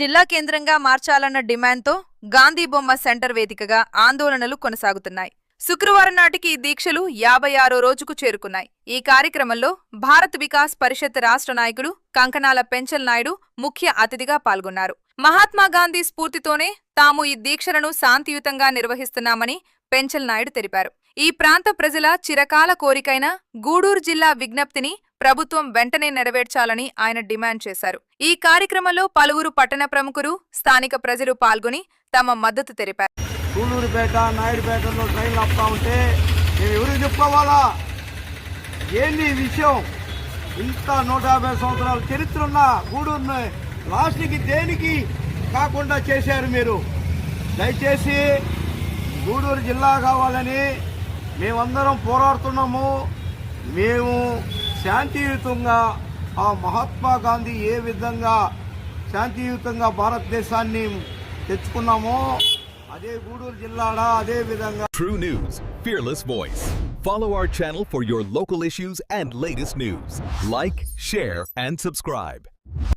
జిల్లా కేంద్రంగా మార్చాలన్న డిమాండ్తో గాంధీ బొమ్మ సెంటర్ వేదికగా ఆందోళనలు కొనసాగుతున్నాయి. శుక్రవారం నాటికి ఈ దీక్షలు యాభై ఆరో రోజుకు చేరుకున్నాయి. ఈ కార్యక్రమంలో భారత్ వికాస్ పరిషత్ రాష్ట్ర నాయకుడు కంకనాల పెంచల్ నాయుడు ముఖ్య అతిథిగా పాల్గొన్నారు. మహాత్మా గాంధీ స్ఫూర్తితోనే తాము ఈ దీక్షలను శాంతియుతంగా నిర్వహిస్తున్నామని పెంచల్ నాయుడు తెలిపారు. ఈ ప్రాంత ప్రజల చిరకాల కోరికైన గూడూరు జిల్లా విజ్ఞప్తిని ప్రభుత్వం వెంటనే నెరవేర్చాలని ఆయన డిమాండ్ చేశారు. ఈ కార్యక్రమంలో పలువురు పట్టణ ప్రముఖులు స్థానిక ప్రజలు పాల్గొని తమ మద్దతు తెలిపారు. సూలూరుపేట నాయుడుపేటలో ట్రైన్లు ఆపుతా ఉంటే మేము ఎవరికి చెప్పుకోవాలా? ఏంది విషయం? ఇంత నూట యాభై సంవత్సరాల చరిత్ర ఉన్న గూడూరుని లాస్ట్కి దేనికి కాకుండా చేశారు మీరు దయచేసి గూడూరు జిల్లా కావాలని మేమందరం పోరాడుతున్నాము మేము శాంతియుతంగా ఆ మహాత్మా గాంధీ ఏ విధంగా శాంతియుతంగా భారతదేశాన్ని తెచ్చుకున్నామో అదే గూడూరు జిల్లాడా అదే విధంగా true news fearless voice Follow our channel for your local issues and latest news. Like, share, and subscribe.